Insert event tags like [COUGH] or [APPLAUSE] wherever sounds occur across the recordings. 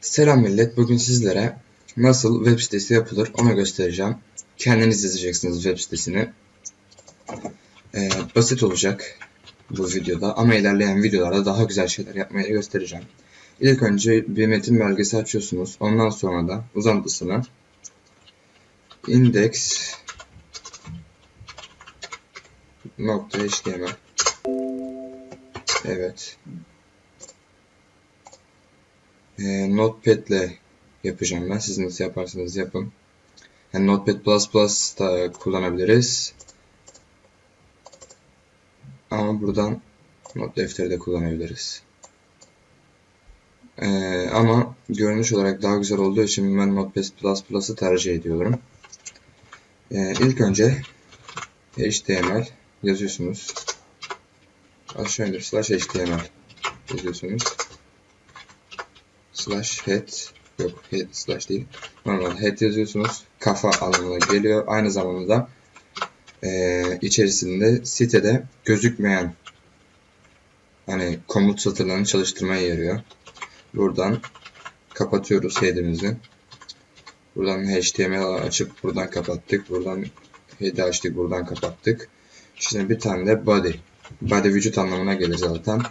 Selam millet. Bugün sizlere nasıl web sitesi yapılır onu göstereceğim. Kendiniz yazacaksınız web sitesini. Ee, basit olacak bu videoda ama ilerleyen videolarda daha güzel şeyler yapmayı göstereceğim. İlk önce bir metin belgesi açıyorsunuz. Ondan sonra da uzantısını index nokta html Evet. E, Notepad ile yapacağım ben. Siz nasıl yaparsanız yapın. Yani Notepad++ da kullanabiliriz. Ama buradan not defteri de kullanabiliriz. Ee, ama görünüş olarak daha güzel olduğu için ben Notepad++'ı tercih ediyorum. Ee, ilk önce HTML yazıyorsunuz. Aşağı indir slash HTML yazıyorsunuz slash head yok head slash değil. Normal head yazıyorsunuz. Kafa anlamına geliyor. Aynı zamanda e, içerisinde sitede gözükmeyen hani komut satırlarını çalıştırmaya yarıyor. Buradan kapatıyoruz head'imizi. Buradan HTML açıp buradan kapattık. Buradan head'i açtık buradan kapattık. Şimdi bir tane de body. Body vücut anlamına gelir zaten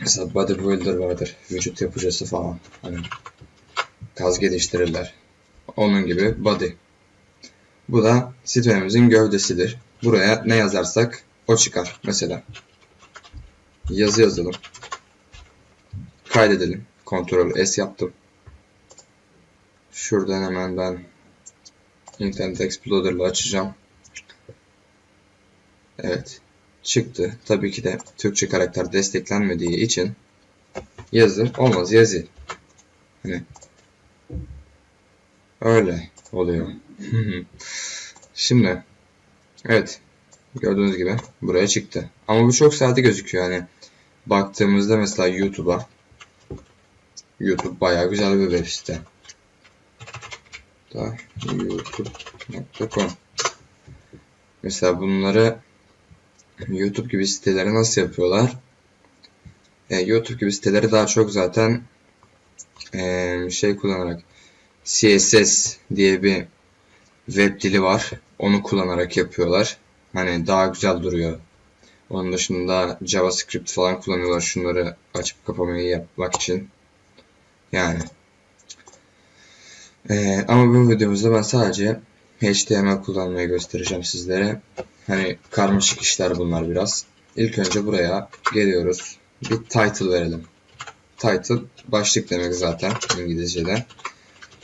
Mesela bodybuilder vardır. Vücut yapıcısı falan. Hani gaz geliştirirler. Onun gibi body. Bu da sitemizin gövdesidir. Buraya ne yazarsak o çıkar. Mesela yazı yazalım. Kaydedelim. Ctrl S yaptım. Şuradan hemen ben Internet Explorer ile açacağım. Evet çıktı. Tabii ki de Türkçe karakter desteklenmediği için yazı olmaz yazı. Hani öyle oluyor. [LAUGHS] Şimdi evet gördüğünüz gibi buraya çıktı. Ama bu çok sade gözüküyor hani baktığımızda mesela YouTube'a YouTube bayağı güzel bir web site. Da youtube.com Mesela bunları YouTube gibi siteleri nasıl yapıyorlar? E, YouTube gibi siteleri daha çok zaten e, şey kullanarak CSS diye bir web dili var. Onu kullanarak yapıyorlar. Hani daha güzel duruyor. Onun dışında JavaScript falan kullanıyorlar şunları açıp kapamayı yapmak için. Yani. E, ama bu videomuzda ben sadece HTML kullanmayı göstereceğim sizlere. Hani karmaşık işler bunlar biraz. İlk önce buraya geliyoruz. Bir title verelim. Title başlık demek zaten İngilizce'de.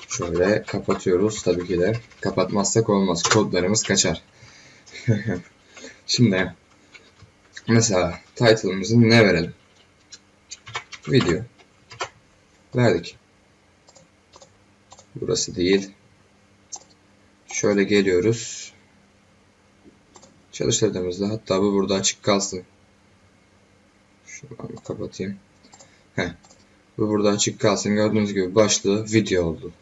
Şöyle kapatıyoruz tabii ki de. Kapatmazsak olmaz. Kodlarımız kaçar. [LAUGHS] Şimdi mesela title'ımızı ne verelim? Video. Verdik. Burası değil. Şöyle geliyoruz. Çalıştırdığımızda hatta bu burada açık kalsın. Şunu kapatayım. Heh. Bu burada açık kalsın. Gördüğünüz gibi başlığı video oldu.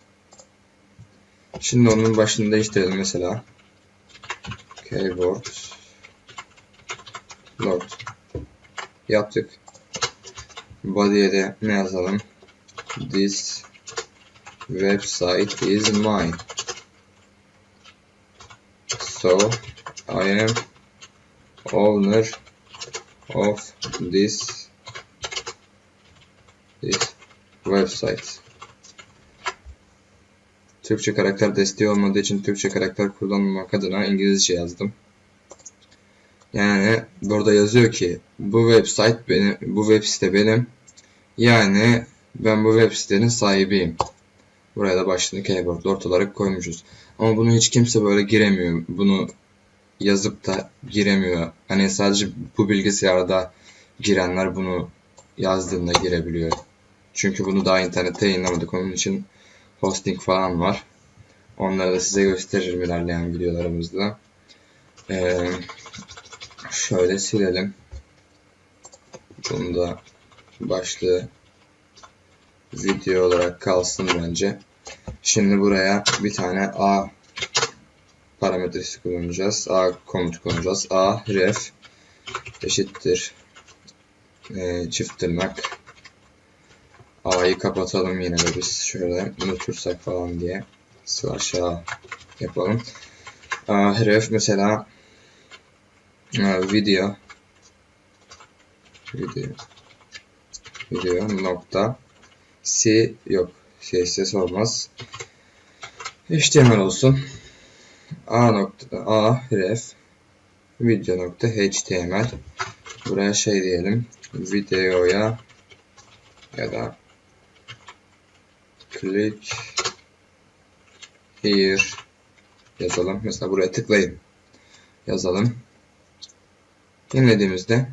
Şimdi onun başını değiştirelim mesela. Keyboard Lord yaptık. Body'ye de ne yazalım? This website is mine. So I am owner of this this website. Türkçe karakter desteği olmadığı için Türkçe karakter kullanmamak adına İngilizce yazdım. Yani burada yazıyor ki bu website benim, bu web site benim. Yani ben bu web sitenin sahibiyim. Buraya da başlığını keyboard olarak koymuşuz. Ama bunu hiç kimse böyle giremiyor. Bunu yazıp da giremiyor. Hani sadece bu bilgisayarda girenler bunu yazdığında girebiliyor. Çünkü bunu daha internette yayınlamadık. Onun için hosting falan var. Onları da size gösteririm ilerleyen videolarımızda. Ee, şöyle silelim. Bunu da başlığı video olarak kalsın bence. Şimdi buraya bir tane A parametresi kullanacağız. A komut kullanacağız. A ref eşittir e, çift tırnak A'yı kapatalım yine de biz şöyle unutursak falan diye slash A yapalım. A, href mesela a, video video video nokta c yok CSS olmaz. HTML olsun. A nokta a ref video nokta html buraya şey diyelim videoya ya da click here yazalım. Mesela buraya tıklayın yazalım. Yenilediğimizde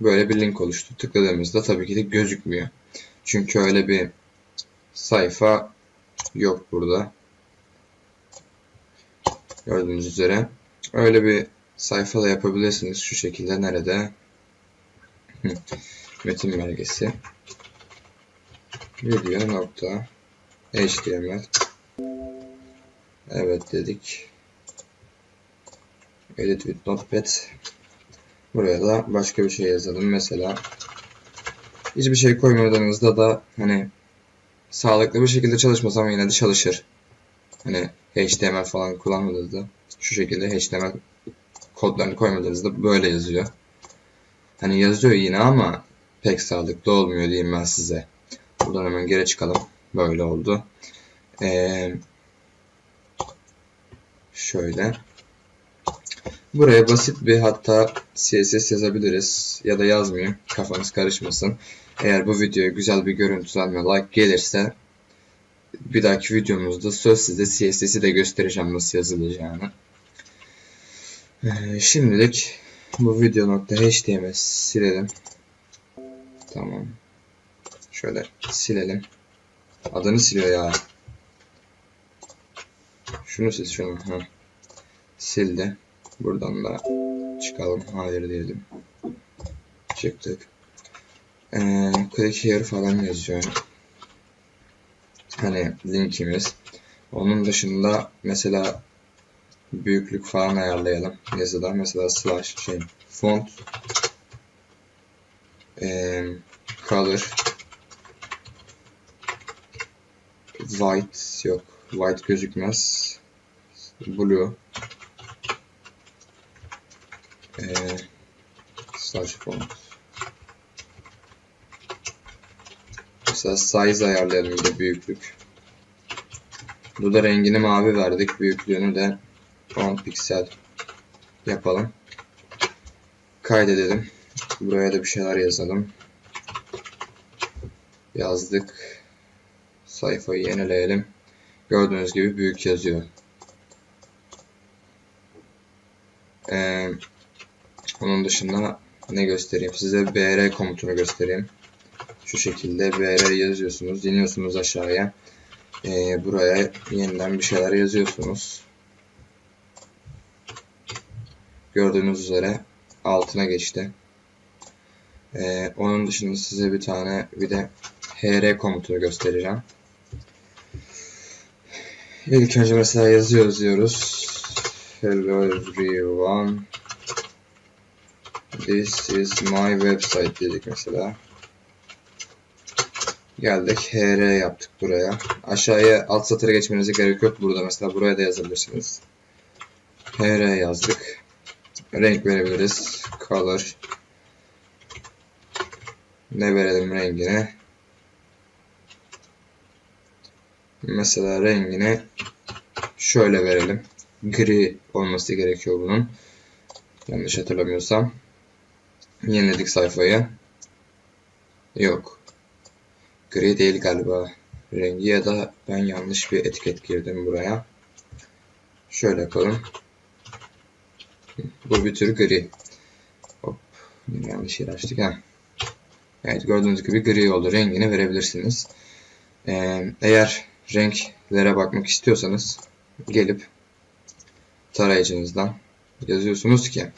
böyle bir link oluştu. Tıkladığımızda tabii ki de gözükmüyor. Çünkü öyle bir sayfa yok burada Gördüğünüz üzere. Öyle bir sayfa da yapabilirsiniz. Şu şekilde nerede? Metin belgesi. Video nokta HTML. Evet dedik. Edit with Notepad. Buraya da başka bir şey yazalım. Mesela hiçbir şey koymadığınızda da hani sağlıklı bir şekilde çalışmasam yine de çalışır. Hani HTML falan kullanmadığınızda şu şekilde HTML kodlarını koymadığınızda böyle yazıyor. Hani yazıyor yine ama pek sağlıklı olmuyor diyeyim ben size. Buradan hemen geri çıkalım. Böyle oldu. Ee, şöyle. Buraya basit bir hatta CSS yazabiliriz. Ya da yazmayayım. Kafanız karışmasın. Eğer bu videoya güzel bir görüntü ve like gelirse bir dahaki videomuzda söz size CSS'i de göstereceğim nasıl yazılacağını. Ee, şimdilik bu video.html silelim. Tamam. Şöyle silelim. Adını siliyor ya. Şunu sil şunu. Ha. Sildi. Buradan da çıkalım. Hayır diyelim. Çıktık. Ee, click falan yazıyor. Hani linkimiz. Onun dışında mesela büyüklük falan ayarlayalım. Yazıda. Mesela slash şey font e, color white yok. White gözükmez. Blue. E, slash font Mesela size de büyüklük. Burada rengini mavi verdik. Büyüklüğünü de 10 piksel yapalım. Kaydedelim. Buraya da bir şeyler yazalım. Yazdık. Sayfayı yenileyelim. Gördüğünüz gibi büyük yazıyor. Ee, onun dışında ne göstereyim? Size br komutunu göstereyim. Şu şekilde BR yazıyorsunuz. iniyorsunuz aşağıya. Ee, buraya yeniden bir şeyler yazıyorsunuz. Gördüğünüz üzere altına geçti. Ee, onun dışında size bir tane bir de hr komutunu göstereceğim. İlk önce mesela yazıyoruz diyoruz. Hello everyone. This is my website dedik mesela. Geldik. HR yaptık buraya. Aşağıya alt satıra geçmenize gerek yok burada. Mesela buraya da yazabilirsiniz. HR yazdık. Renk verebiliriz. Color. Ne verelim rengine? Mesela rengini şöyle verelim. Gri olması gerekiyor bunun. Yanlış hatırlamıyorsam. Yeniledik sayfayı. Yok. Gri değil galiba rengi ya da ben yanlış bir etiket girdim buraya. Şöyle yapalım. Bu bir tür gri. Hop. Yanlış yer açtık. ha. Evet gördüğünüz gibi gri oldu. Rengini verebilirsiniz. Ee, eğer renklere bakmak istiyorsanız gelip tarayıcınızdan yazıyorsunuz ki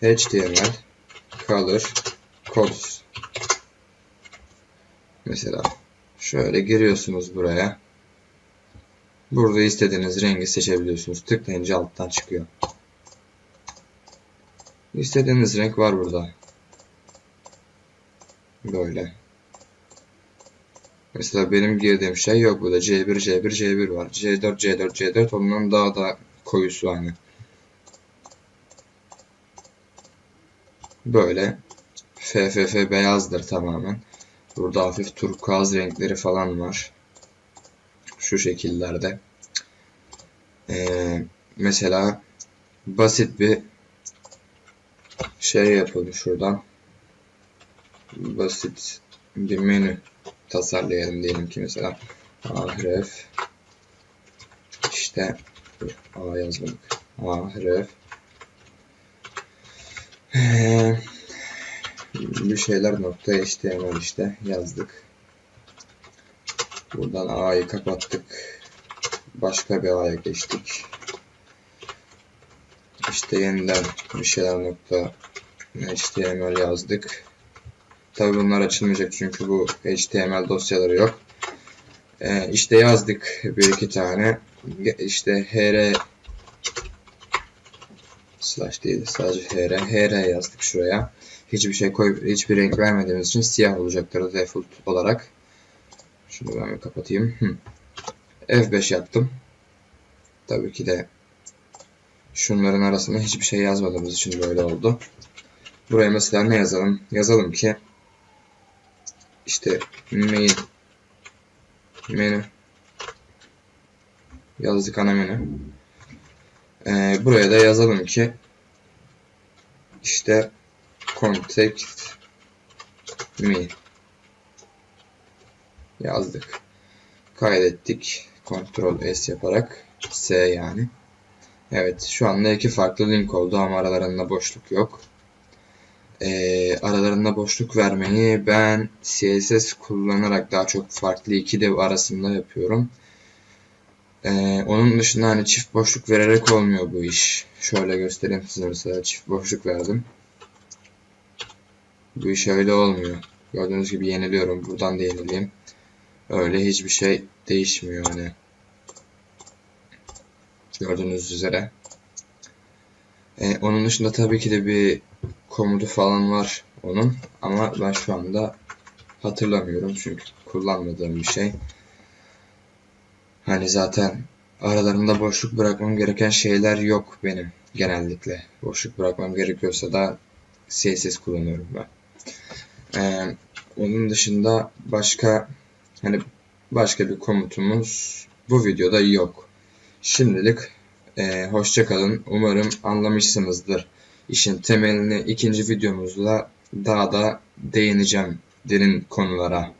HTML color codes Mesela şöyle giriyorsunuz buraya. Burada istediğiniz rengi seçebiliyorsunuz. Tıklayınca alttan çıkıyor. İstediğiniz renk var burada. Böyle. Mesela benim girdiğim şey yok burada. C1, C1, C1 var. C4, C4, C4 ondan daha da koyusu hani. Böyle. FFF beyazdır tamamen. Burada hafif turkuaz renkleri falan var. Şu şekillerde. Ee, mesela basit bir şey yapalım şuradan. Basit bir menü tasarlayalım diyelim ki mesela ahref işte a yazmadık ahref Ee, bir şeyler nokta html işte yazdık buradan a'yı kapattık başka bir a'ya geçtik işte yeniden bir şeyler nokta html yazdık Tabi bunlar açılmayacak çünkü bu HTML dosyaları yok. Ee, işte yazdık bir iki tane. İşte hr slash değil sadece hr hr yazdık şuraya. Hiçbir şey koy hiçbir renk vermediğimiz için siyah olacaktır default olarak. Şunu ben kapatayım. Hı. F5 yaptım. Tabii ki de şunların arasında hiçbir şey yazmadığımız için böyle oldu. Buraya mesela ne yazalım? Yazalım ki işte main menü yazdık ana menü. Ee, buraya da yazalım ki işte contact me yazdık. Kaydettik. Ctrl S yaparak S yani. Evet şu anda iki farklı link oldu ama aralarında boşluk yok e, aralarında boşluk vermeyi ben CSS kullanarak daha çok farklı iki dev arasında yapıyorum. E, onun dışında hani çift boşluk vererek olmuyor bu iş. Şöyle göstereyim size mesela çift boşluk verdim. Bu iş öyle olmuyor. Gördüğünüz gibi yeniliyorum. Buradan da yenileyim. Öyle hiçbir şey değişmiyor hani. Gördüğünüz üzere. Ee, onun dışında tabii ki de bir komutu falan var onun ama ben şu anda hatırlamıyorum çünkü kullanmadığım bir şey. Hani zaten aralarında boşluk bırakmam gereken şeyler yok benim genellikle. Boşluk bırakmam gerekiyorsa da CSS kullanıyorum ben. Ee, onun dışında başka hani başka bir komutumuz bu videoda yok. Şimdilik e, hoşça. Umarım anlamışsınızdır işin temelini ikinci videomuzda daha da değineceğim derin konulara.